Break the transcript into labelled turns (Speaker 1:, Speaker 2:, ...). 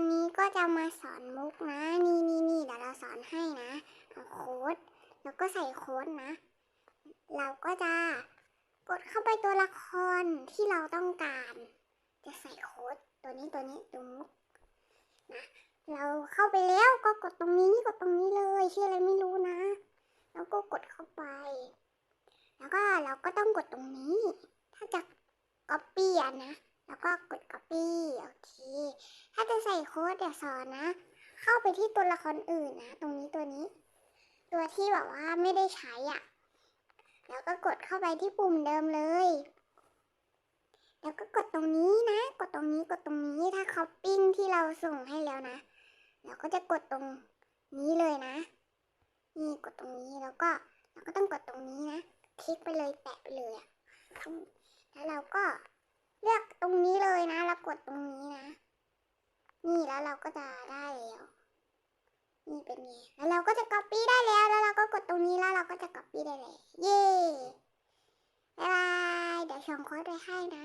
Speaker 1: วันนี้ก็จะมาสอนมุกนะ นี่นี่นี่เดี๋ยวเราสอนให้นะเอาโค้ดแล้วก็ใส่โค้ดนะ เราก็จะกดเข้าไปตัวละครที่เราต้องการ จะใส่โค้ดตัวนี้ตัวนี้ตัวมุกนะเราเข้าไปแล้วก็กดตรงนี้กดตรงนี้เลยชื่ออะไรไม่รู้นะ แล้วก็กดเข้าไป แล้วก็เราก็ต้องกดตรงนี้ ถ้าจะ copy อะนะ แล้วก็กด copy โอเคถ้าจะใส่โค้ดเดี๋ยวสอนนะ เข้าไปที่ตัวละครอื่นนะ ตรงนี้ตัวนี้ ตัวที่แบบว่าไม่ได้ใช้อะ แล้วก็กดเข้าไปที่ปุ่มเดิมเลย แล้วก็กดตรงนี้นะ กดตรงนี้กดตรงนี้ถ้าเขาปิ้งที่เราส่งให้แล้วนะเราก็จะกดตรงนี้เลยนะ นี่กดตรงนี้แล้วก็เราก็ต้องกดตรงนี้นะ คลิกไปเลยแตะไปเลยอะอืมแล้วเราก็เลือกตรงนี้เลยนะ แล้วกดตรงนี้นะ นี่แล้วเราก็จะได้แล้วนี่เป็นไงแล้วเราก็จะ copy ได้แล้ว แล้วเราก็กดตรงนี้แล้วเราก็จะ copy ได้เลย เย้บายบาย เดี๋ยวชงโค้ดไปให้นะ